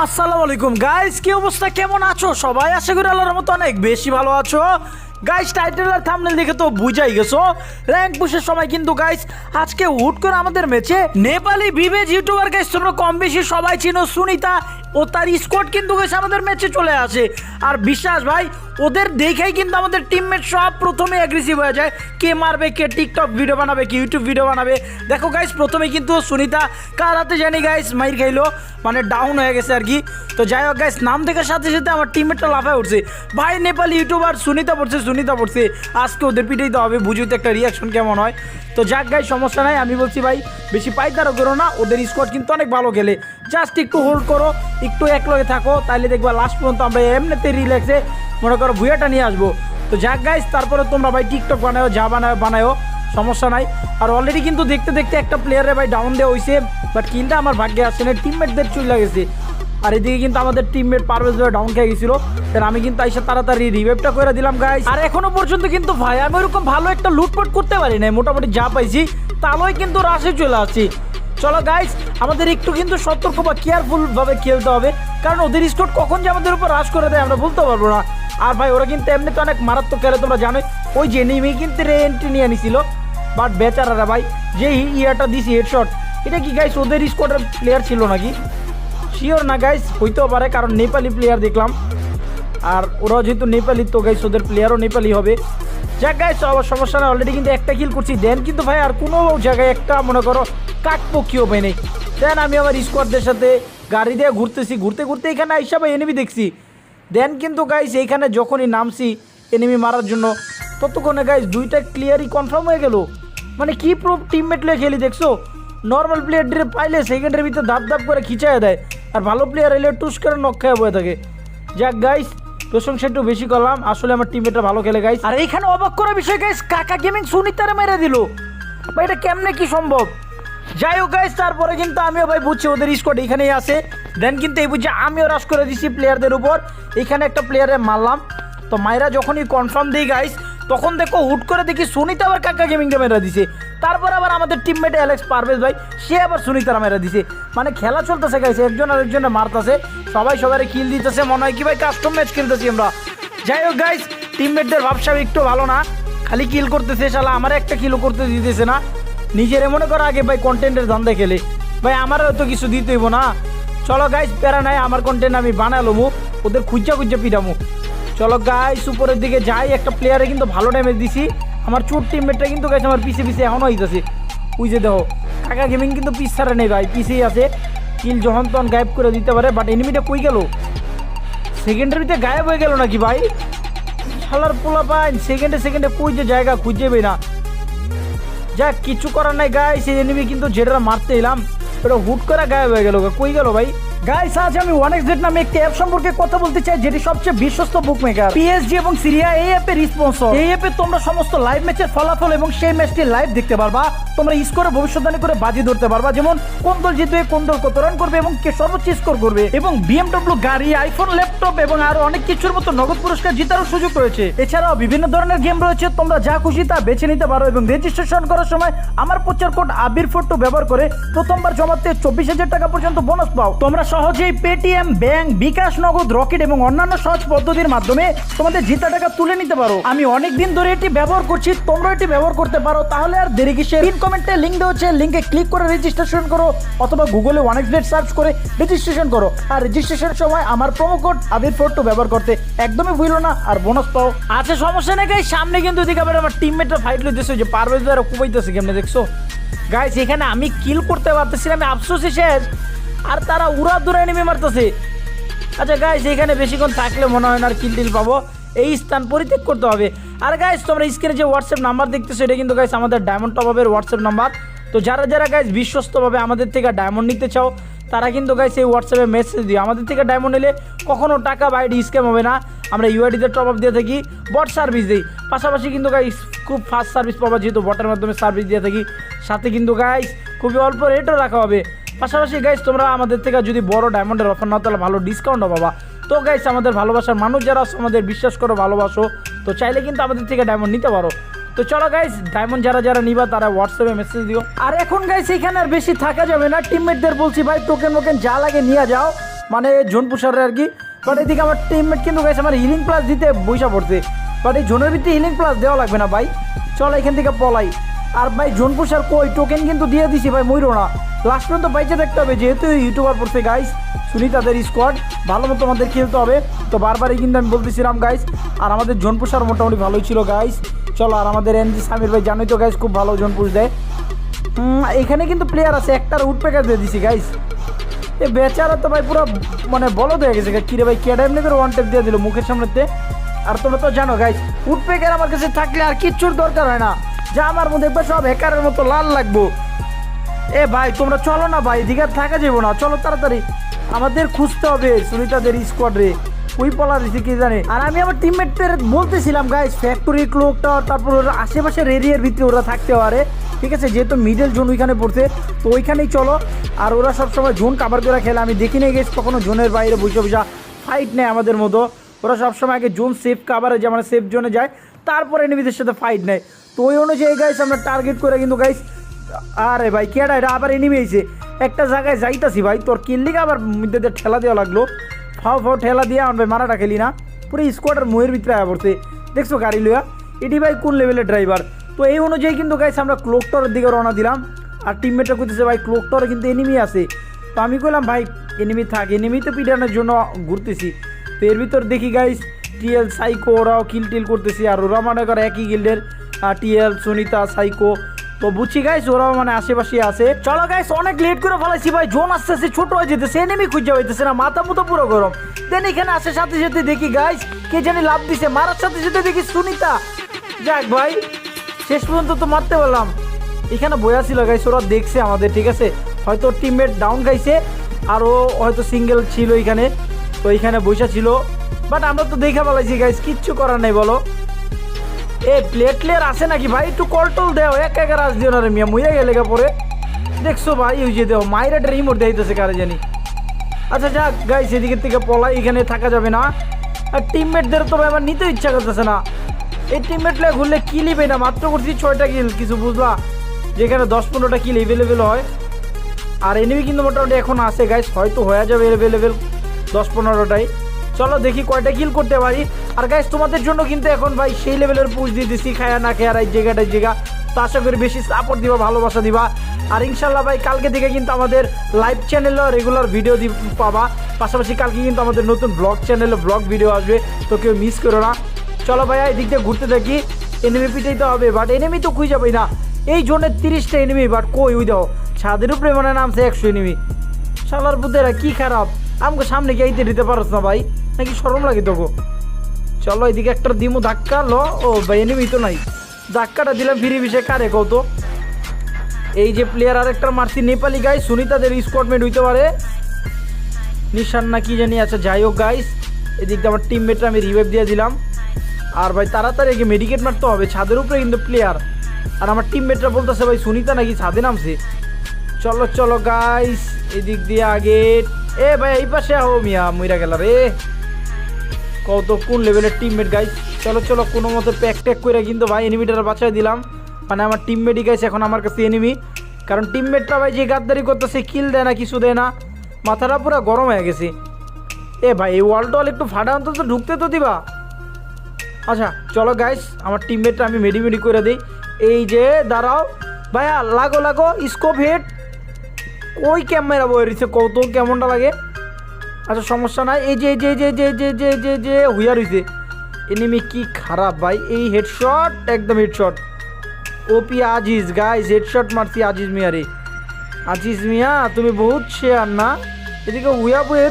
আসসালামু আলাইকুম। গাইস কি অবস্থা? কেমন আছো? সবাই আশা করি আল্লাহর মতো অনেক বেশি ভালো আছো। গাইস টাইটেল আর থামনেল দেখে তো বুঝাই গেছো। র্যাঙ্ক পুশের সময় কিন্তু গাইস আজকে হুট করে আমাদের ম্যাচে নেপালি বিবেজ ইউটিউবার গাইস তোমরা কম বেশি সবাই চিনো সুনিতা ও তার স্কোয়াড কিন্তু গেছে আমাদের ম্যাচে চলে আসে। আর বিশ্বাস ভাই ওদের দেখেই কিন্তু আমাদের টিমমেট সব প্রথমে অ্যাগ্রেসিভ হয়ে যায়। কে মারবে, কে টিকটক ভিডিও বানাবে, কে ইউটিউব ভিডিও বানাবে। দেখো গাইস প্রথমে কিন্তু সুনিতা কার হাতে জানি গাইস মাইর খাইলো মানে ডাউন হয়ে গেছে আর কি। তো যাই হোক গাইস নাম দেখার সাথে সাথে আমার টিমমেটটা লাফায় উঠছে। ভাই, নেপালি ইউটিউবার সুনিতা পড়ছে সুনিতা পড়ছে। আজকে ওদের পিঠেই তো হবে তো একটা রিয়াকশন কেমন হয়। তো যাক গাই সমস্যা নাই, আমি বলছি ভাই, বেশি পাইতারও করো না, ওদের স্কোয়াড কিন্তু অনেক ভালো খেলে। জাস্ট একটু হোল্ড করো, একটু একলগে থাকো, তাইলে দেখবা লাস্ট পর্যন্ত আমরা এমনিতে রিল্যাক্সে মনে করো ভুয়াটা নিয়ে আসব। তো যাক গাইস তারপরে তোমরা ভাই টিকটক বানাও যা বানায় বানাও সমস্যা নাই। আর অলরেডি কিন্তু দেখতে দেখতে একটা প্লেয়ারে ভাই ডাউন দেওয়া হয়েছে বাট কিলটা আমার ভাগ্যে আসছে না টিমমেটদের চলে গেছে। আর এদিকে কিন্তু আমাদের টিমমেট পারভেজ ভাই ডাউন খেয়ে গেছিল। তাহলে আমি কিন্তু আইসা তাড়াতাড়ি রিভাইভটা করে দিলাম গাইস আর এখনও পর্যন্ত কিন্তু ভাই আমি ওরকম ভালো একটা লুটপাট করতে পারি না মোটামুটি যা পাইছি তাহলেই কিন্তু রাশে চলে আসছি। চলো গাইস আমাদের একটু কিন্তু সতর্ক বা কেয়ারফুল ভাবে খেলতে হবে, কারণ ওদের স্কোর কখন যে আমাদের উপর রাশ করে দেয় আমরা বলতে পারব না। আর ভাই, ওরা কিন্তু এমনিতে অনেক মারাত্মক খেলে, তোমরা জানোই। ওই যে নেমে কিন্তু রে এন্ট্রি নিয়ে নিছিল বাট বেচারারা ভাই, যে ইয়াটা দিছি হেডশট এটা কি গাইস ওদের স্কোয়াডের প্লেয়ার ছিল নাকি? শিওর না গাইস হইতেও পারে, কারণ নেপালি প্লেয়ার দেখলাম। আর ওরাও যেহেতু নেপালি, তো গাইস ওদের প্লেয়ারও নেপালি হবে। যাক গাইস সমস্যা না অলরেডি কিন্তু একটা কিল করছি। দেন কিন্তু ভাই, আর কোনো জায়গায় একটা, মনে করো কাকপক্ষীও পাই নেই দেন আমি আমার স্কোয়াডদের সাথে গাড়ি দিয়ে ঘুরতেছি। ঘুরতে ঘুরতে এখানে হিসাবে এনিমি দেখছি। দেন কিন্তু গাইস এইখানে যখনই নামছি এনিমি মারার জন্য, ততক্ষণে গাইস দুইটা ক্লিয়ারই কনফার্ম হয়ে গেল। মানে কি প্রো টিমমেট লে খেলি দেখছ? নর্মাল প্লেয়ার ডিরে পাইলে সেকেন্ডের ভিতরে ধাপ ধাপ করে খিচায় দেয়। আর ভালো প্লেয়ার এলে টুস করে নক্ষায় বয়ে থাকে। যাক গাইস প্রশংসা একটু বেশি করলাম। আসলে আমার টিমমেটটা ভালো খেলে গাইস আর এইখানে অবাক করার বিষয় গাইস কাকা গেমিং সুনিতারে মেরে দিল। ভাই, এটা কেমনে কি সম্ভব? যাই হোক গাইস তারপরে কিন্তু আমিও ভাই বুঝছি, ওদের স্কোয়াড এখানেই আছে। দেন কিন্তু এই বুঝছি আমিও রাশ করে দিছি প্লেয়ারদের উপর। এখানে একটা প্লেয়ারে মারলাম। তো মায়েরা যখনই কনফার্ম দিই গাইস তখন দেখো হুট করে দেখি সুনিতা আবার কাকা গেমিংটা মেরা দিছে। তারপর আবার আমাদের টিমমেট অ্যালেক্স পারভেজ ভাই, সে আবার সুনিতারা মেরা দিছে। মানে খেলা চলতেছে গাইছে একজন আরেকজনে মারতেছে। সবাই সবাই কিল দিতেছে, মনে হয় কি ভাই কাস্টম ম্যাচ খেলতেছি আমরা। যাই হোক গাইস টিমমেটদের ভাবসা একটু ভালো না। খালি কিল করতেছে শালা, আমার একটা কিলও করতে দিতেছে না। নিজের মনে করো আগে ভাই কন্টেন্টের ধান্দা খেলে। ভাই আমারও তো কিছু দিতে হইব না। চলো গাইস প্যারা নাই, আমার কন্টেন্ট আমি বানালো মু ওদের খুঁজা খুঁজা পিটামু। চলো গাইস উপরের দিকে যাই, একটা প্লেয়ারে কিন্তু ভালো ড্যামেজ দিছি। আমার চোর টিমমেটটা কিন্তু গাইস আমার পিছে পিছে এখনও হইতেছে। ওই যে দেখো, কাকা গেমিং কিন্তু পিস ছাড়া নেই ভাই পিছেই আছে। কিল যখন তখন গায়েব করে দিতে পারে বাট এনিমিটা কই গেল? সেকেন্ডের ভিতরে গায়েব হয়ে গেল নাকি ভাই? শালার পোলা পাইন সেকেন্ডে সেকেন্ডে কই যে জায়গা খুঁজে না। যাক, কিছু করার নাই গাই সেই এনিমি কিন্তু যেটা মারতে এলাম। ওটা হুট করে গায়েব হয়ে গেল কই গেল ভাই? গাইস আজ আমি নামে একটি অ্যাপ সম্পর্কে কথা বলতে চাই, যেটি সবচেয়ে বিশ্বস্ত পিএসজি এবং সিরিয়া এই এই অ্যাপে তোমরা সমস্ত লাইভ ম্যাচের ফলাফল এবং সেই ম্যাচটি লাইভ দেখতে পারবা। তোমরা স্কোরে ভবিষ্যৎবাণী করে বাজি ধরতে পারবা। যেমন, কোন দল জিতবে, কোন দল কত রান করবে এবং কে সর্বোচ্চ স্কোর করবে। এবং বিএমডব্লিউ গাড়ি আইফোন ল্যাপটপ এবং আরও অনেক কিছুর মতো নগদ পুরস্কার জেতারও সুযোগ রয়েছে। এছাড়াও বিভিন্ন ধরনের গেম রয়েছে, তোমরা যা খুশি তা বেছে নিতে পারো এবং রেজিস্ট্রেশন করার সময় আমার প্রচার কোড আবির ফোটো ব্যবহার করে প্রথমবার জমাতে চব্বিশ হাজার টাকা পর্যন্ত বোনাস পাও। তোমরা সহজেই পেটিএম ব্যাংক বিকাশ নগদ রকেট এবং অন্যান্য সহজ পদ্ধতির মাধ্যমে তোমাদের জিতা টাকা তুলে নিতে পারো। আমি অনেক দিন ধরে এটি ব্যবহার করছি, তোমরা এটি ব্যবহার করতে পারো। তাহলে আর দেরি কিসে পিন কমেন্টে লিঙ্ক দেওয়া হচ্ছে লিঙ্কে ক্লিক করে রেজিস্ট্রেশন করো অথবা গুগলে ওয়ান এক্স সার্চ করে রেজিস্ট্রেশন করো। আর রেজিস্ট্রেশনের সময় আমার promo code Abir four two ব্যবহার করতে একদমই ভুলো না, আর বোনাস পাও। আচ্ছা সমস্যা নেই সামনে কিন্তু দিকে আবার আমার টিমমেটরা ফাইট লইতেছে যে পারভেজ দ্বারা কুবাইতেছে কেমনে দেখছ? গাইস এখানে আমি কিল করতে পারতেছিলাম, আমি আফসোসে শেষ। আর তারা উড়া দূরে নেমে মারতেছে। আচ্ছা গাইস এখানে বেশিক্ষণ থাকলে মনে হয় না আর কিল টিল পাবো। এই স্থান পরিত্যাগ করতে হবে। আর গাইস তোমরা স্ক্রিনে যে হোয়াটসঅ্যাপ নাম্বার দেখতেছো, এটা কিন্তু গাইস আমাদের ডায়মন্ড টপ আপের হোয়াটসঅ্যাপ নাম্বার তো যারা যারা গাইস বিশ্বস্তভাবে আমাদের থেকে ডায়মন্ড নিতে চাও, তারা কিন্তু গাইস এই হোয়াটসঅ্যাপে মেসেজ দিও। আমাদের থেকে ডায়মন্ড নিলে কখনো টাকা বাইরে স্ক্যাম হবে না। আমরা ইউআইডিতে টপ আপ দিয়ে থাকি বট সার্ভিস দিই। পাশাপাশি কিন্তু গাইস খুব ফাস্ট সার্ভিস পাবা যেহেতু বটের মাধ্যমে সার্ভিস দিয়ে থাকি। সাথে কিন্তু গাইস খুবই অল্প রেটও রাখা হবে। পাশাপাশি গাইস তোমরা আমাদের থেকে যদি বড় ডায়মন্ডের অফার নাও তাহলে ভালো ডিসকাউন্টও পাবা। তো গাইস আমাদের ভালোবাসার মানুষ যারা আছে, আমাদের বিশ্বাস করো ভালোবাসো। তো চাইলে কিন্তু আমাদের থেকে ডায়মন্ড নিতে পারো। তো চলো গাইস ডায়মন্ড যারা যারা নিবা তারা হোয়াটসঅ্যাপে মেসেজ দিও। আর এখন গাইস এখানে আর বেশি থাকা যাবে না। টিমমেটদের বলছি ভাই টোকেন মোকেন যা লাগে নিয়ে যাও। মানে জোন পুষারে আর কি। বাট এদিকে আমার টিমমেট কিন্তু গেছে আমার হিলিং প্লাস দিতে বৈশা পড়ছে। বাট এই জোনের ভিত্তি হিলিং প্লাস দেওয়া লাগবে না ভাই। চল এখান থেকে পলাই। আর ভাই জোন পুষার কই? টোকেন কিন্তু দিয়ে দিছি ভাই ময়ূর না। লাস্ট পর্যন্ত বাইচে দেখতে হবে, যেহেতু ইউটিউবার পড়ছে গাইস শুনি তাদের স্কোয়াড ভালো মতো আমাদের খেলতে হবে। তো বারবারই কিন্তু আমি বলতেছিলাম গাইস আর আমাদের জোন পুষার মোটামুটি ভালোই ছিল গাইস চলো, আর আমাদের এনজি সামির ভাই জানোই তো গাইস খুব ভালো জোন পুষ দেয় এখানে কিন্তু প্লেয়ার আছে, একটার উড প্যাকেজ দিয়ে দিছি গাইস এ বেচারা তো ভাই পুরো মানে বলদ হয়ে গেছে কিরে ভাই, কেডা এমনি ওয়ান টেপ দিয়ে দিল মুখের সামনেতে? আর তোমরা তো জানো গাইস উড আমার কাছে থাকলে আর কিচ্ছুর দরকার হয় না। যা আমার মধ্যে একবার সব হ্যাকারের মতো লাল লাগবো। এ ভাই, তোমরা চলো না ভাই, এদিকে থাকা যাব না। চলো তাড়াতাড়ি। আমাদের খুঁজতে হবে সুনিতাদের স্কোয়াড ওই পলা কি জানে। আর আমি আমার টিমমেটদের বলতেছিলাম গাইস ফ্যাক্টরি ক্লোক টাওয়ার তারপর ওরা আশেপাশের এরিয়ার ভিতরে ওরা থাকতে পারে। ঠিক আছে, যেহেতু মিডল জোন ওইখানে পড়ছে, তো ওইখানেই চলো। আর ওরা সবসময় জোন কাবার করে খেলে। আমি দেখি নিয়ে গেছি কখনো জোনের বাইরে বসে বসে ফাইট নেয় আমাদের মতো। ওরা সবসময় আগে জোন সেফ কাভারে যায় মানে সেফ জোনে যায় তারপর এনিমিদের সাথে ফাইট নেয়। তো ওই অনুযায়ী গাইস আমরা টার্গেট করে কিন্তু গাইস আরে ভাই কেডা এটা? আবার এনিমি আইছে একটা জায়গায় যাইতাছি ভাই, তোর কিল্লিকে আবার মধ্যে ঠেলা দেওয়া লাগল। ফাও ফাও ঠেলা দিয়ে আমার ভাই মারাটা খেলি না। পুরো স্কোয়াডের ময়ের ভিতরে আয়া পড়ছে। দেখছ গাড়ি লোয়া এটি ভাই কোন লেভেলের ড্রাইভার তো এই অনুযায়ী কিন্তু গাইস আমরা ক্লোকটরের দিকে রওনা দিলাম। আর টিমমেটরা করতেছে ভাই ক্লোকটরে কিন্তু এনিমি আছে। তো আমি কইলাম, ভাই এনিমি থাক। এনিমি তো পিটানোর জন্য ঘুরতেছি। তো এর ভিতর দেখি গাইস টিএল সাইকো ওরাও কিল টিল করতেছি আর ওরা মনে করে একই গিল্ডের টিএল সুনিতা সাইকো তো বুঝছি গাইস ওরাও মানে আশেপাশে আছে। চলো গাইস অনেক লেট করে ফেলাইছি ভাই জোন আসতেছে, ছোট হয়ে যেতেছে এনিমি খুঁজে হইতেছে না, মাথা মুতো পুরো গরম। দেন এখানে আসে সাথে সাথে দেখি গাইস কে জানি লাভ দিছে, মারার সাথে সাথে দেখি সুনিতা যাক ভাই, শেষ পর্যন্ত তো মারতে পারলাম। এখানে বয়া ছিল গাইস ওরা দেখছে আমাদের, ঠিক আছে? হয়তো টিমমেট ডাউন গাইছে আর ও হয়তো সিঙ্গেল ছিল এখানে। তো এখানে বৈশা ছিল। বাট আমরা তো দেখে পালাইছি গাইস কিচ্ছু করার নেই, বলো। এ প্লেট প্লেয়ার আছে নাকি ভাই? একটু কল টল দেও, এক এক রাজ দিও না রে মিয়া মুইয়া গেলে পরে। দেখছ ভাই, ওই যে দেও, মাইরা রিমোট দেইতেছে কারে জানি। আচ্ছা যাক গাইস এদিকের থেকে পলাই, এখানে থাকা যাবে না। আর টিমমেটদের তো আমার নিতে ইচ্ছা করতেছে না। এই টিমমেটলে ঘুরলে কি লিবে না, মাত্র করছি ছয়টা কিল কিছু বুঝলা? যেখানে দশ পনেরোটা কিল এভেলেবেল হয়। আর এনিমি কিন্তু মোটামুটি এখন আছে গাইস হয়তো হয়ে যাবে এভেলেবেল দশ পনেরোটাই চলো দেখি কয়টা কিল করতে পারি। আর গাইস তোমাদের জন্য কিন্তু এখন ভাই সেই লেভেলের পুষ দিয়ে দিচ্ছি খায়া না খেয়ার এই জায়গাটায় জায়গা। তো আশা করি বেশি সাপোর্ট দিবা, ভালোবাসা দিবা। আর ইনশাল্লাহ ভাই, কালকে থেকে কিন্তু আমাদের লাইভ চ্যানেলেও রেগুলার ভিডিও দি পাবা। পাশাপাশি কালকে কিন্তু আমাদের নতুন ব্লগ চ্যানেলে ব্লগ ভিডিও আসবে। তো কেউ মিস করো না। চলো ভাইয়া এই দিক দিয়ে ঘুরতে থাকি এনিমি পিটাইতে হবে বাট এনিমি তো খুঁজে পাই না। এই জোনের তিরিশটা এনিমি বাট কই ওই দাও ছাদের উপরে মানে নামছে একশো এনিমি শালার বুদ্ধেরা কি খারাপ? আমাকে সামনে গিয়ে আইতে দিতে পারস না ভাই। নাকি সরম লাগে তোকে চলো এদিকে একটা দিমু ধাক্কা, ল। ও ভাই এনিমি তো নাই। ধাক্কাটা দিলাম ফিরি বিষে কারে কত এই যে প্লেয়ার আরেকটা মারছি, নেপালি গাই শুনি তাদের স্কোয়াডমেট হইতে পারে। নিশান না কি জানি আচ্ছা যাই হোক গাইস এদিক আমার টিমমেটটা আমি রিভাইভ দিয়ে দিলাম। আর ভাই, তাড়াতাড়ি এগিয়ে মেডিকেট মারতে হবে, ছাদের উপরে কিন্তু প্লেয়ার আর আমার টিমমেটরা বলতেছে, ভাই সুনিতা নাকি ছাদে নামছে? চলো চলো গাইস এদিক দিয়ে আগে। এ ভাই, এই পাশে আহো মিয়া, মইরা গেল রে। কত, কোন লেভেলের টিমমেট গাইস চলো চলো, কোনো মতো প্যাক ট্যাক করে কিন্তু ভাই এনিমিটারা বাঁচাই দিলাম। মানে আমার টিমমেটই গাইছে এখন আমার কাছে এনিমি কারণ টিমমেটরা ভাই যে গাদ্দারি করতেছে কিল দেয় না, কিছু দেয় না। মাথাটা পুরো গরম হয়ে গেছে। এ ভাই, এই ওয়াল টোয়াল একটু ফাটা অন্তত ঢুকতে তো দিবা। আচ্ছা চলো গাইস আমার টিমমেটটা আমি মেডি মেডি করে দিই। এই যে, দাঁড়াও। ভাইয়া, লাগো লাগো স্কোপ হেড ওই ক্যামেরা বই রয়েছে কত কেমনটা লাগে? আচ্ছা সমস্যা নাই। এই যে যে যে যে যে যে যে যে হুইয়া রয়েছে এনিমি কি খারাপ ভাই? এই হেডশট একদম headshot OP Aziz guys headshot মারছি আজিজ মিয়া রে আজিজ মিয়া, তুমি বহুত শেয়ার না? এদিকে হুইয়া বয়ে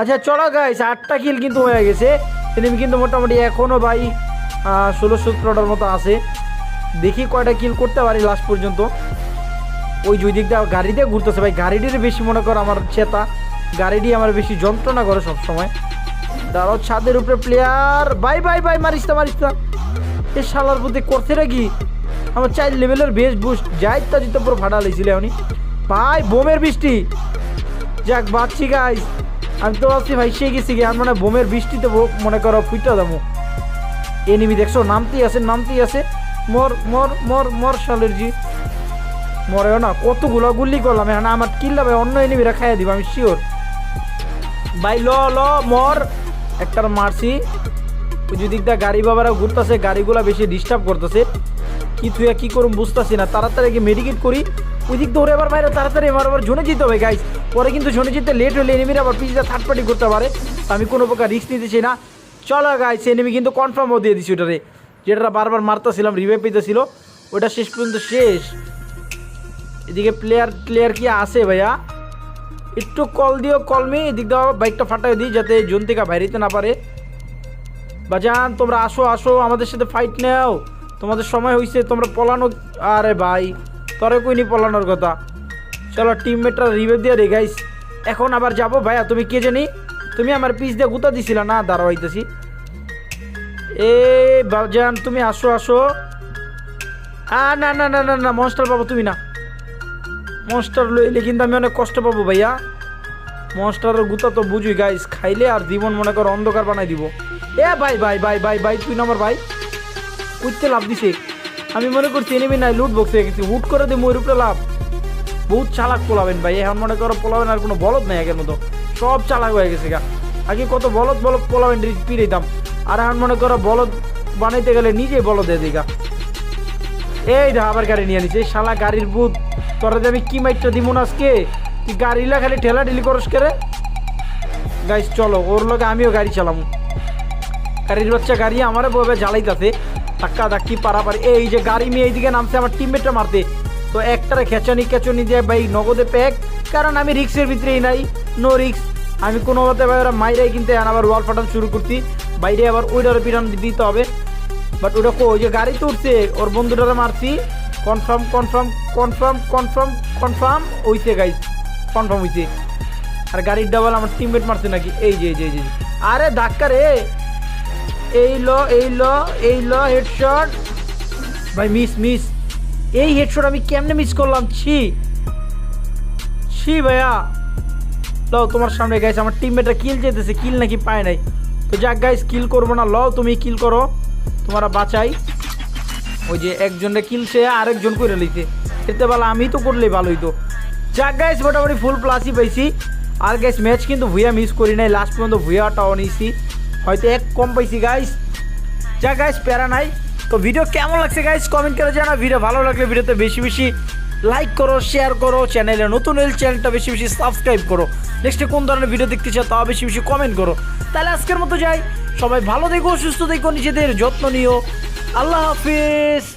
আচ্ছা চলো গাইস আটটা কিল কিন্তু হয়ে গেছে। এনিমি কিন্তু মোটামুটি এখনও ভাই ষোলো সতেরোটার মতো আছে। দেখি কয়টা কিল করতে পারি লাস্ট পর্যন্ত। ওই দুই দিক দিয়ে গাড়ি দিয়ে ঘুরতেছে ভাই। গাড়িটির বেশি মনে করো আমার চেতা। গাড়িটি আমার বেশি যন্ত্রণা করে সব সময় দাঁড়াও, ছাদের উপরে প্লেয়ার বাই বাই বাই, মারিস না মারিস না। এ শালার প্রতি করছে নাকি আমার চাইল্ড লেভেলের বেশ বুস্ট যাই তা দিতে পুরো ফাটা লেগেছিল এমনি ভাই, বোমের বৃষ্টি। যাক বাচ্চি গাইস আমি তো ভাবছি ভাই, সে গেছি গিয়ে। আমি মানে বোমের বৃষ্টিতে মনে করো ফুইটা দামো এনিমি দেখছ, নামতেই আছে নামতেই আছে। মর মর মর মর শালের জি মরেও না কতগুলো গুলি করলাম, এখন আমার কিল্লা ভাই অন্য এনিমিরা খাইয়া দিব, আমি শিওর ভাই, ল ল, মর। একটার মারছি। ওই যে দিকটা গাড়ি বাবারা ঘুরতেছে, গাড়িগুলা বেশি ডিস্টার্ব করতেছে। কি তুই কি করুম বুঝতেছি না, তাড়াতাড়ি গিয়ে মেডিকেট করি। ওই দিক ধরে আবার বাইরে, তাড়াতাড়ি আমার আবার ঝনে যেতে হবে গাইস পরে কিন্তু ঝনে যেতে লেট হলে এনিমিরা আবার পিছিয়ে থার্ড পার্টি করতে পারে। আমি কোনো প্রকার রিস্ক নিতেছি না। চলো গাইস এনিমি কিন্তু কনফার্মও দিয়ে দিছি ওটারে। যেটা বারবার মারতেছিলাম রিভাইভ পেতেছিল, ওটা শেষ পর্যন্ত শেষ। এদিকে প্লেয়ার প্লেয়ার কি আছে ভাইয়া? একটু কল দিও কলমি এদিক দাও বাইকটা ফাটাই দিই যাতে জোন থেকে বাইরেতে না পারে। বাজান, তোমরা আসো আসো, আমাদের সাথে ফাইট নেও। তোমাদের সময় হয়েছে তোমরা পলানো আরে ভাই, তরে কইনি পলানোর কথা। চলো টিমমেটরা রিভেভ দিয়ে রে গাইস এখন আবার যাব ভাইয়া, তুমি কে জানি? তুমি আমার পিস দিয়ে গুতা দিছিলা না? দাঁড়াইতেছি এ বাজান, তুমি আসো আসো। আ, না না না না না মনস্টার পাবো তুমি না। মনস্টার লইলে কিন্তু আমি অনেক কষ্ট পাবো ভাইয়া। মনস্টারের গুতা তো বুঝুই গাইস খাইলে আর জীবন মনে করো অন্ধকার বানাই দিব। এ ভাই ভাই ভাই ভাই ভাই, তুই নাম্বার ভাই। উঠতে লাভ দিছে। আমি মনে করছি এনিমি নাই লুট বক্সে গেছি। হুট করে দিয়ে ময়ূর উপরে লাভ। বহুত চালাক পোলাবেন ভাই। এখন মনে করো পোলাবেন আর কোনো বলদ নাই আগের মতো। সব চালাক হয়ে গেছে গা। আগে কত বলদ বলদ পোলাবেন পিড়াইতাম আর এখন মনে করো বলদ বানাইতে গেলে নিজেই বলদ দিয়ে দিগা এই দা আবার গাড়ি নিয়ে নিছে এই শালা গাড়ির বুথ তোরা যে আমি কি মাইটটা দিব না আজকে? তুই গাড়িলা খালি ঠেলা ঠেলি করস করে গাইস চলো, ওর লগে আমিও গাড়ি চালাম। গাড়ির বাচ্চা গাড়ি আমারে ববে জ্বালাইতাছে। ধাক্কা ধাক্কি, পারাপারি। এই যে গাড়ি নিয়ে এইদিকে নামছে আমার টিমমেটটা মারতে। তো একটারে খেচানি খেচনি দিয়ে ভাই নগদে প্যাক কারণ আমি রিক্সের ভিতরেই নাই নো রিক্স আমি কোনো মতে ভাই ওরা মাইরাই কিনতে আবার ওয়াল ফাটান শুরু করছি। বাইরে আবার ওইটারও পিটান দিতে হবে। বাট ওটা কো ওই যে গাড়ি তো উঠছে, ওর বন্ধুটারে মারছি। Confirm confirm confirm confirm confirm হইছে গাইজ কনফার্ম হইছে। আর গাড়ির ডাবল আমার টিমমেট মারছে নাকি? এই যে এই যে এই যে আরে ধাক্কা রে। এই ল এই ল এই ল হেডশট ভাই মিস মিস এই হেডশট আমি কেমনে মিস করলাম? ছি। ছি, ভাইয়া। লও তোমার সামনে গাইস আমার টিমমেটরা কিল যেতেছে কিল নাকি পায় নাই। তো যাক গাইস কিল করব না। লও তুমি কিল করো। তোমরা বাঁচাই। ওই যে একজনে কিলছে আরেকজন করে লইছে। এতে বেলা আমি তো করলেই ভালো হইতো। যাক গাইস মোটামুটি ফুল প্লাসই পাইছি। আর গাইস ম্যাচ কিন্তু ভুয়া মিস করি নাই। লাস্ট পর্যন্ত ভুয়াটাও নিয়েছি হয়তো এক কম পাইছি গাইস যা গাইস প্যারা নাই। তো ভিডিও কেমন লাগছে গাইস কমেন্ট করে জানা ভিডিও ভালো লাগলে ভিডিওতে বেশি বেশি লাইক করো শেয়ার করো। চ্যানেলে নতুন এল চ্যানেলটা বেশি বেশি সাবস্ক্রাইব করো। নেক্সটে কোন ধরনের ভিডিও দেখতে চাও, তাও বেশি বেশি কমেন্ট করো। তাহলে আজকের মতো যাই। সবাই ভালো দেখো সুস্থ দেখো নিজেদের যত্ন নিও। আল্লাহ হাফিজ।